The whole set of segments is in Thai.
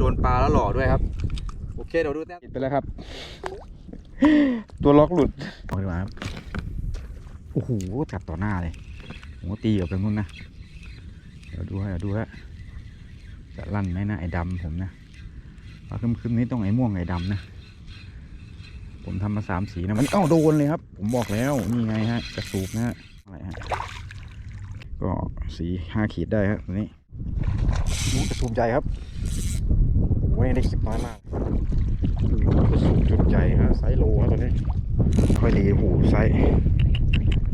โดนปลาแล้วหล่อด้วยครับ โอเคเดี๋ยวดูแต้มติดไปแล้วครับ ตัวล็อกหลุดเอาดีกว่าครับโอ้โหจับต่อหน้าเลยผมก็ตีออกไปนู่นนะเดี๋ยวดูฮะเดี๋ยวดูฮะจะลั่นไหมนะไอ้ดำผมนะปลาคึมๆนี้ต้องไอ้ม่วงไอ้ดำนะ ผมทำมาสามสีนะมันเอ้าโดนเลยครับ ผมบอกแล้วนี่ไงฮะกระสูบนะฮะอะไรฮะก็สีห้าขีดได้ครับตัวนี้ดูกระสูบใหญ่ครับ โอ้ยได้คลิปน้อยมากดูกระสูบจุดใหญ่ฮะไซส์โลฮะตัวนี้ค่อยดีโอ้โหไซส์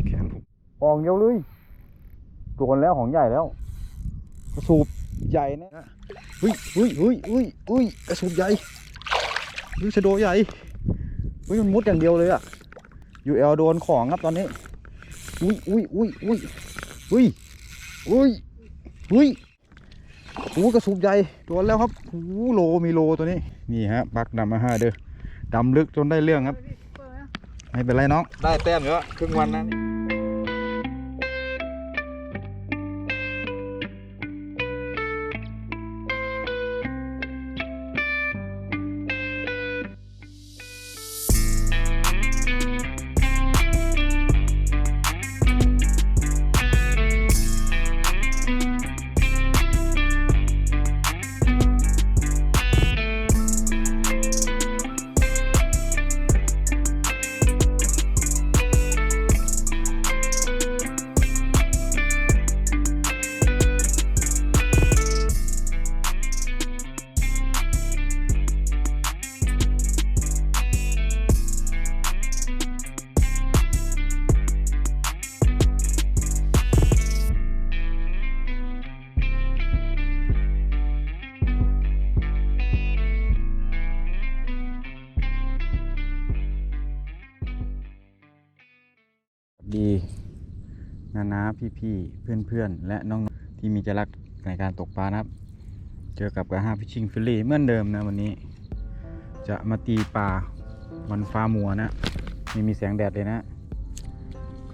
แขนผมอองเดียวเลยโดนแล้วของใหญ่แล้วกระสูบใหญ่นะเฮ้ยเฮ้ยเฮ้ยเฮ้ยเฮ้ยกระสูบใหญ่เฮ้ยชะโดใหญ่อุ้ยมันมุดอย่างเดียวเลยอะยูเอลโดนของครับตอนนี้อุ้ยอุ้ยอุ้ยอุ้ยอุ้ยอุ้ยอุ้ย โอ้กระสุบใหญ่โดนแล้วครับโอ้โลมีโลตัวนี้ นี่ฮะปักดำมาห้าเด้อดำลึกจนได้เรื่องครับ ไม่เป็นไรน้อง ได้แต้มเยอะครึ่งวันนะ พี่พี่เพื่อนเพื่อนๆ และน้องๆที่มีใจรักในการตกปลานะครับ เจอกับกระห้าพิชชิงฟิลลี่เหมือนเดิมนะวันนี้ จะมาตีปลาวันฟ้ามัวนะไม่มีแสงแดดเลยนะ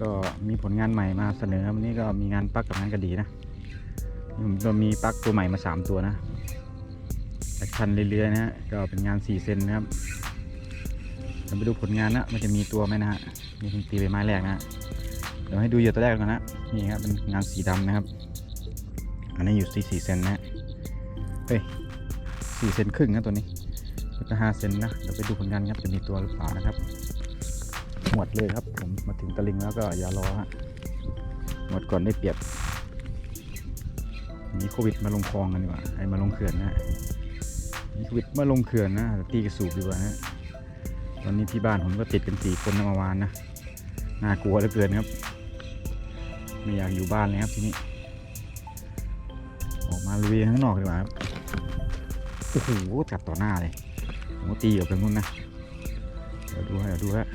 ก็มีผลงานใหม่มาเสนอวันนี้ก็มีงานปักกับงานกระดีนะผมก็มีปักตัวใหม่มา 3 ตัวนะแอคชั่นเรื่อยๆนะฮะก็เป็นงาน 4 เซนนะครับเดี๋ยวไปดูผลงานนะมันจะมีตัวไหมนะฮะนี่ผมตีไปไม้แรกนะฮะ ดี๋ยวให้ดูเหยื่อตัวแรกก่อนนะนี่ครับเป็นงานสีดำนะครับ อันนี้อยู่ที่4เซนนะฮะเฮ้ย4เซนครึ่งนะตัวนี้แล้วก็5เซนนะเดี๋ยวไปดูผลงานครับจะมีตัวหรือเปล่านะครับหมดเลยครับผมมาถึงตะลิงแล้วก็อย่ารอฮะหมดก่อนได้เปรียบมีโควิดมาลงคลองกันดีกว่าไอ้มาลงเขื่อนนะฮะมีโควิดมาลงเขื่อนนะตีกระสูบดีกว่านะตอนนี้ที่บ้านผมก็ติดกันสี่คนเมื่อวานนะน่ากลัวเหลือเกินครับ ไม่อยากอยู่บ้านเลยครับทีนี้ออกมาลุยข้างนอกดีกว่าครับ โอ้โหจับต่อหน้าเลยผมก็ตีออกไปนู่นนะ เดี๋ยวดูฮะเดี๋ยวดูฮะ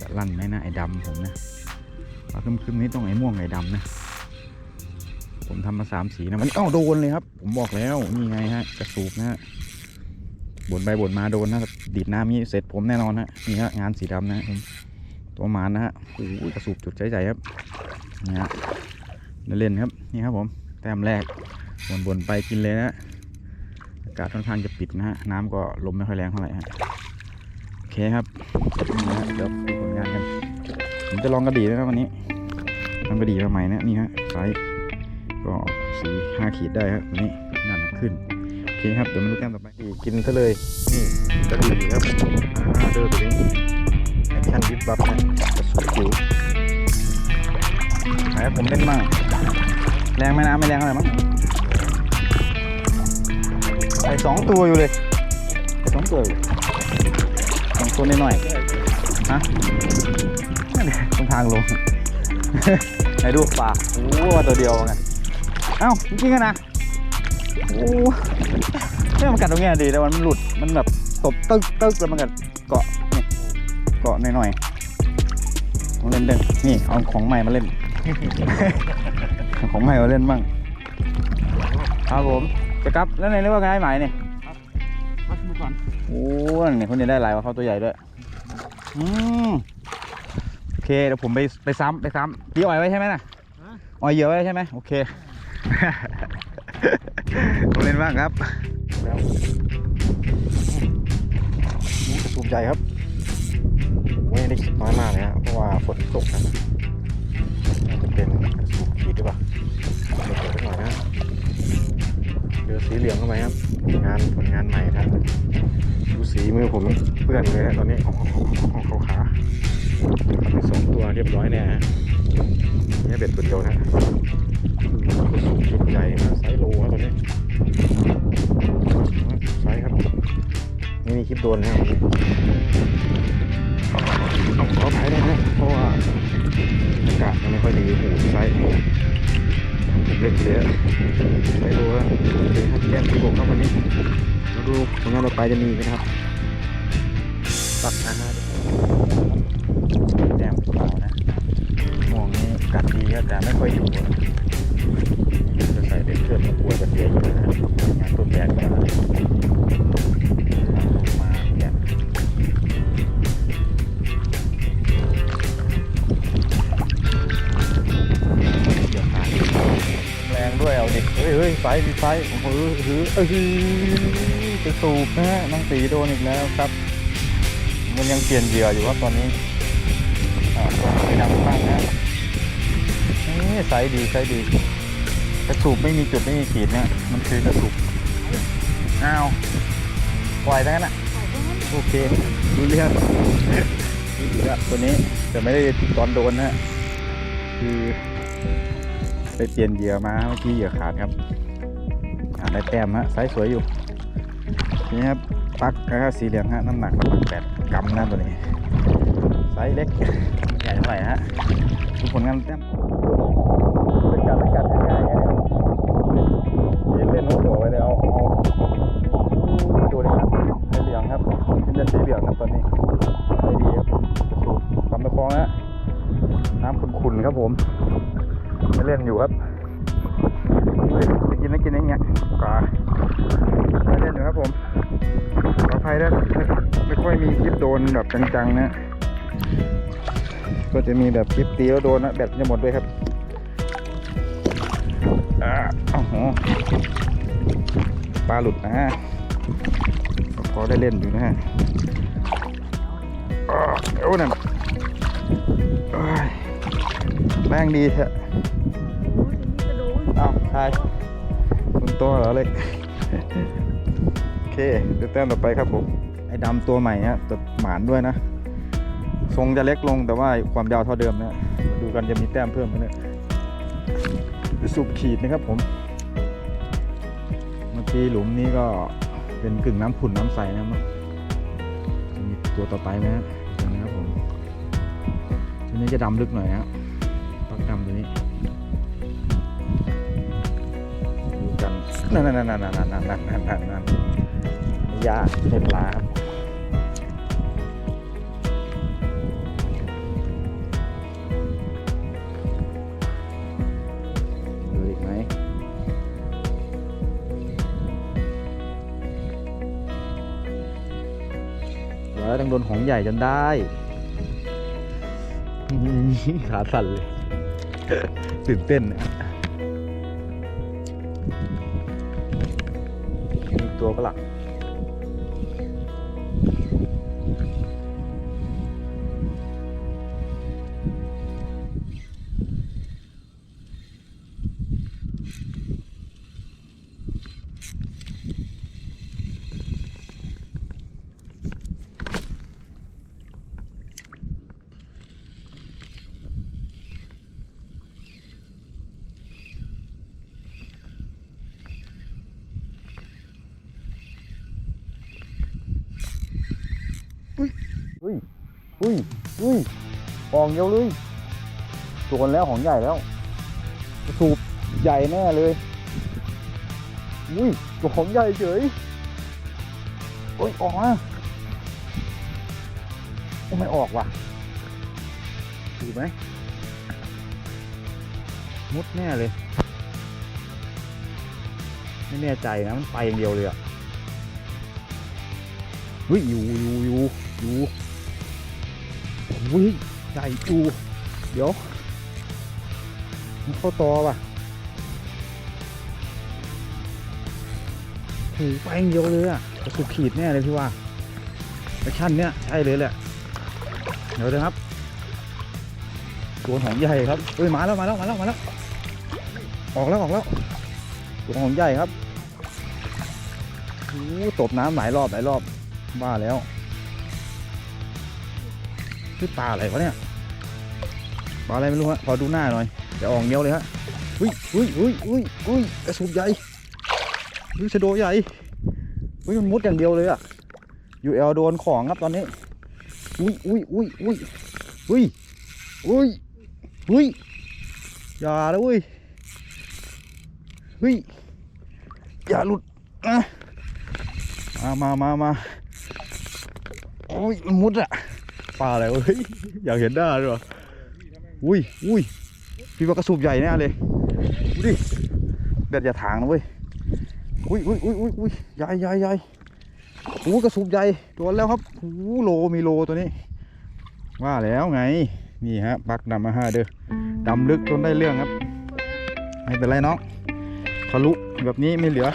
จะลั่นไหมนะไอ้ดำผมนะปลาคึมๆนี้ต้องไอ้ม่วงไอ้ดำนะ ผมทำมาสามสีนะมันเอ้าโดนเลยครับ ผมบอกแล้วนี่ไงฮะกระสูบนะฮะบนไปบนมาโดนนะดีดน้ำนี้เสร็จผมแน่นอนฮะนี่ฮะงานสีดำนะผมตัวหมานนะฮะโอ้ยกระสูบจุดใจใจครับ นี่ฮะเล่นๆครับนี่ครับผมแต้มแรกบนบนๆไปกินเลยนะอากาศค่อนข้างจะปิดนะฮะน้ำก็ลมไม่ค่อยแรงเท่าไหร่ฮะโอเคครับนี่นะเดี๋ยวดูผลงานกันผมจะลองกระดีนะครับวันนี้ทำกระดีมาใหม่นะนี่ฮะไซส์ก็สีห้าขีดได้ครับวันนี้นั่นนะขึ้นโอเคครับเดี๋ยวมาดูแก้มต่อไปอีกินซะเลยนี่กระดีครับอ่าเดินตัวนี้แอคชั่นวิบวับนะกระสุนจิ๋ว ไหนผมเล่นมั่งแรงไหมน้ำไม่แรงเท่าไรมั้งใส่สองตัวอยู่เลยใส่สองตัวอยู่สองตัวนิดหน่อยฮะนั่นแหละตรงทางลงไหนดูป่าโอ้ตัวเดียวกันเอ้าจริงกันนะโอ้เนี่ยมันกัดตรงเนี้ยดีแต่มันหลุดมันแบบตบตึ๊กตึ๊กแล้วมันกัดเกาะนี่เกาะหน่อยๆต้องเล่นเล่นนี่เอาของใหม่มาเล่น ของใหม่มาเล่นบ้างครับผมจะกลับแล้วในเรียกว่าไงหมายเนี่ยมาสมุก่อนโอ้เนี่ยคนนี้ได้หลายกว่าเขาตัวใหญ่ด้วยอืมโอเคเดี๋ยวผมไปไปซ้ำไปซ้ำพี่อ่อยไว้ใช่ไหมน่ะอ่อยเหยื่อไว้ใช่ไหมโอเคผมเล่นบ้างครับแล้วนี่สูบใหญ่ครับโอ้ยได้คิดน้อยมากเลยฮะเพราะว่าฝนตกนะ ดหรือเปล่าเดี๋ยวเปิดไปหน่อยนะเจอสีเหลืองเข้าไปครับ งานผลงานใหม่ครับดูสีมือผมเปื้อนเลยฮะตอนนี้ของของเขาขาสองตัวเรียบร้อยแน่ฮะนี่เบ็ดตัวเดียวนะสูบชุดใหญ่นะไซส์โลครับตัวนี้ใช่ครับไม่มีคลิปโดนนะครับต้องขอถ่ายได้นะเพราะว่า อากาศมันไม่ค่อยดีหูไซส์ผมเล็กเลยไซส์โลแล้วเลยครับแก้มที่ผมครับวันนี้มาดูผลงานต่อไปจะมีไหมครับตัดอาหารแต้มเปล่านะมองนี่อากาศดีครับแต่ไม่ค่อยอยู่จะใส่เป็นเครื่องมากลัวจะเสียอยู่นะงานต้นแบบก็ม ยเฮ้ยไฟมีไฟโอ้โหเฮ้ยเฮ้ยจะสูบนะฮะน้องตีโดนอีกแล้วครับ มันยังเปลี่ยนเหยื่ออยู่ครับตอนนี้อ่าไปดังมากนะนี่ไซส์ดีไซส์ดีกระสูบไม่มีจุดไม่มีขีดเนี่ยมันคือกระสูบอ้าวปล่อยแล้วกันนะโอเคดูเรื่องดูเรื่องตัวนี้แต่ไม่ได้ตอนโดนนะคือ ไปเปลี่ยนเหยื่อมาเมื่อกี้เหยื่อขาดครับได้แต้มฮะไซส์สวยอยู่นี่ครับปักนะครับสีเหลืองฮะน้ำหนักประมาณแปดกรัมนะตัวนี้ไซส์เล็กใหญ่เท่าไหร่ฮะดูผลงานแต้ม แบบจังๆนะ ก็จะมีแบบคลิปตีแล้วโดนนะแบตจะหมดด้วยครับอ่าโอ้โหปลาหลุดนะฮะพอได้เล่นอยู่นะฮะเอ้านั่นเอ้ยแรงดีแท้อ้าวทายคุณตัวเหรอเล็ก โอเค เดี๋ยวแต้มต่อไปครับผม ไอ้ดำตัวใหม่เนี่ยจะหมานด้วยนะ ทรงจะเล็กลงแต่ว่าความยาวเท่าเดิมนะดูกันจะมีแต้มเพิ่มขึ้นนยสุบขีดนะครับผม เมื่อกี้หลุมนี้ก็เป็นกึ่งน้ำขุ่นน้ำใสนะมั้งจะมีตัวต่อไปไหมนะครับผมตัวนี้จะดำลึกหน่อยนะปักดำตัวนี้ดูกันนั่นนั่นนั่นนั่นนั่นนั่นนั่น ยาเห็ดลาครับดูอีกไหมแล้วต้องโดนของใหญ่จนได้ ขาสั่นเลยตื่นเต้นนะมีตัวประหลัก อุ้ยฟองเยอะเลยโดนแล้วของใหญ่แล้วสูบใหญ่แน่เลยอุ้ยตัวของใหญ่เฉยโอ้ยออกมาโอ้ไม่ออกว่ะถูกไหมมุดแน่เลย ไม่แน่ใจนะ มันไปอย่างเดียวเลยอะเฮ้ยอยู่อยู่อยู่อยู่ เฮ้ยใหญ่อยู่เดี๋ยวมันเข้าตอว่ะโอ้โหไปงเดียวเลยอะกระสุดขีดแน่เลยพี่ว่าแอคชั่นเนี้ยใช่เลยแหละเดี๋ยวนะครับตัวหองใหญ่ครับเอ้ยมาแล้วมาแล้วมาแล้วมาแล้วออกแล้วออกแล้วตัวหองใหญ่ครับโอ้ตบน้ำหลายรอบหลายรอบบ้าแล้ว คือปลาอะไรวะเนี่ยปลาอะไรไม่รู้ฮะขอดูหน้าหน่อยเดี๋ยวออกเงี้ยวเลยฮะอุ้ยอุ้ยอุ้ยอุ้ยอุ้ยกระสุนใหญ่อุ้ยชะโดใหญ่อุ้ยมันมุดอย่างเดียวเลยอะอยู่เอลโดนของครับตอนนี้อุ้ยอุ้ยอุ้ยอุ้ยอุ้ยอุ้ยอุ้ยอย่าเลยเว้ยเฮ้ยอย่าหลุดนะมามามามาโอ้ยมันมุดอะ ปลาอะไรวะเฮ้ยอยากเห็นหน้าด้วยวะอุ้ยอุ้ยพี่ว่ากระสูบใหญ่แน่เลยดูดิเบ็ดอย่าถางนะเว้ยอุ้ยอุ้ยอุ้ยอุ้ยอุ้ยใหญ่ใหญ่ใหญ่โอ้กระสูบใหญ่โดนแล้วครับโอ้โลมีโลตัวนี้ ว่าแล้วไงนี่ฮะปักดำมาห้าเด้อดำลึกจนได้เรื่องครับไม่เป็นไรน้องทะลุแบบนี้ไม่เหลือ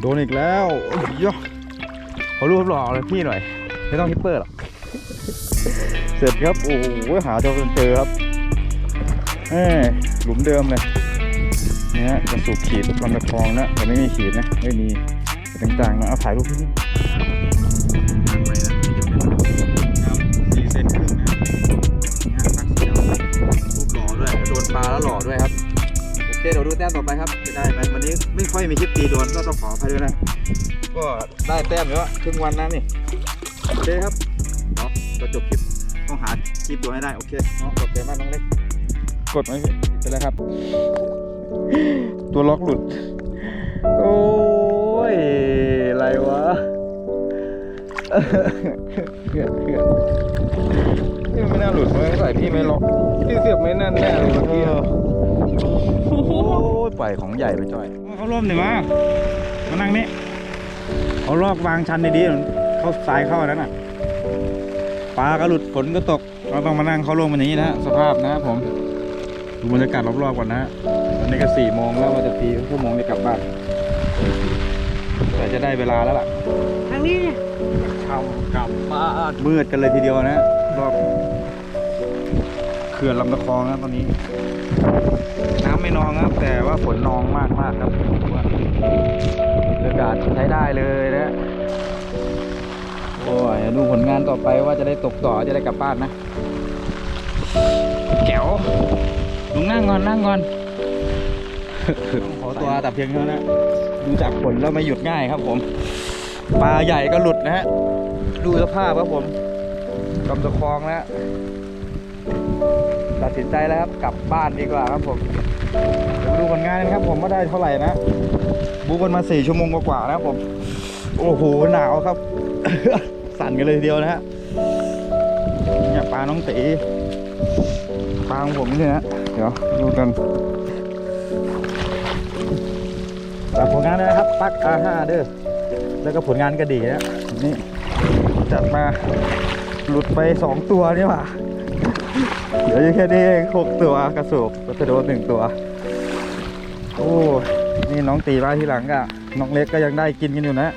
โดนอีกแล้วโอ้ยยะขอรูปหล่อเลยพี่หน่อย ไม่ต้องฮิปเปอร์หรอก เสร็จครับ โอ้โหหาจนเจอครับเอ้ยหลุมเดิมเลยเนี่ยฮะกระสุกขีดลำตะคองนะแต่ไม่มีขีดนะไม่มีต่างๆนะเอาถ่ายรูปที่นี่สี่เซนครึ่งนะนี่ฮะปักสีดำรูปหล่อด้วยโดนปลาแล้วหล่อด้วยครับ โอเคเดี๋ยวดูแต้มต่อไปครับจะได้ไหมวันนี้ไม่ค่อยมีคลิปตีโดนก็ต้องขออภัยด้วยนะ ก็ได้แต้มเยอะครึ่งวันนะนี่โอเคครับ จบคลิปต้องหาคลิปตัวให้ได้โอเคเนาะขอบใจมากน้องเล็ก กดไหมพี่ไปแล้วครับ ตัวล็อกหลุด โอ้ยอะไรวะเกือบเกือบนี่มันไม่น่าหลุดเลยใส่พี่ไม่ล็อกที่เสียบไม่แน่นแน่เลยเมื่อกี้อะโอ้ยปล่อยของใหญ่ไปจ่อยเขาร่มหน่อยมามานั่งนี่เอาลอกวางชันดีๆเข้าสายเข้าอันนั้นอะป ลาก็หลุดฝนก็ตก เราต้องมานั่งเข้าร่มวันนี้นะฮะสภาพนะครับผมดูบรรยากาศรอบๆก่อนนะฮะตอนนี้ก็สี่โมงแล้วว่าจะตีชั่วโมงจะกลับบ้านแต่จะได้เวลาแล้วล่ะทางนี้เนี่ยทำกลับบ้านมืดกันเลยทีเดียวนะรอบเขื่อนลำตะคองนะตอนนี้ น้ำไม่นองครับ แต่ว่าฝนนองมากมากๆครับว่าบรรยากาศใช้ได้เลยนะโอ้ยดูผลงานต่อไปว่าจะได้ตกต่อจะได้กลับบ้านนะแจ๋วลุงนั่งก่อนนั่งก่อนขอตัวแต่เพียงเท่านั้นนะดูจากผลแล้วไม่หยุดง่ายครับผมปลาใหญ่ก็หลุดนะฮะดูสภาพครับผมกำตะคองแล้วตัดสินใจแล้วครับกลับบ้านดีกว่าครับผมเดี๋ยวมาดูผลงานกันครับ ผมว่าได้เท่าไหร่นะบูกันมาสี่ชั่วโมงกว่าๆนะครับผม โอ้โหหนาวครับ สั่นกันเลยทีเดียวนะฮะเนี่ยปลาน้องตีปลาของผมนี่นะเดี๋ยวดูกันตัดผลงานเลยนะครับปักอาห้าเด้อแล้วก็ผลงานก็ดีนะนี่จัดมาหลุดไปสองตัวนี่หว่าเหลืออยู่แค่นี้เองหกตัวกระสุกก็จะโดนหนึ่งตัวโอ้นี่น้องตีมาทีหลังก็น้องเล็กก็ยังได้กินกันอยู่นะ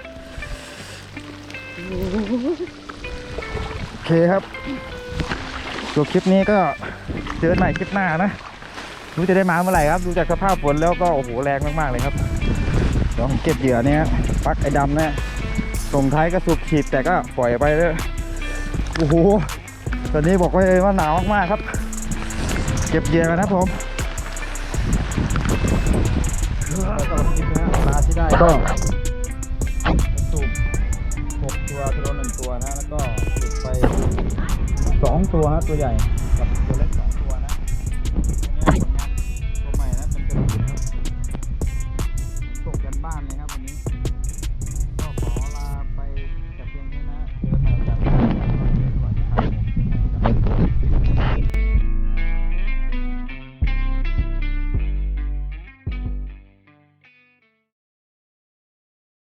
เคครับจบคลิปนี้ก็เจอกันใหม่คลิปหน้านะรู้จะได้มาเมื่อไหร่ครับ ดูจากสภาพฝนแล้วก็โอ้โหแรงมากๆเลยครับเดี๋ยวผมเก็บเหยื่อเนี่ยปักไอ้ดำเนี่ยส่งท้ายกระสุกขีดแต่ก็ปล่อยไปเลยโอ้โหตอนนี้บอกไว้เลยว่าหนาวมากๆครับ เก็บเหยื่อกันนะครับผมก็ ตัวตัวหนึ่งตัวนะแล้วก็สุดไปสองตัวฮะตัวใหญ่กับ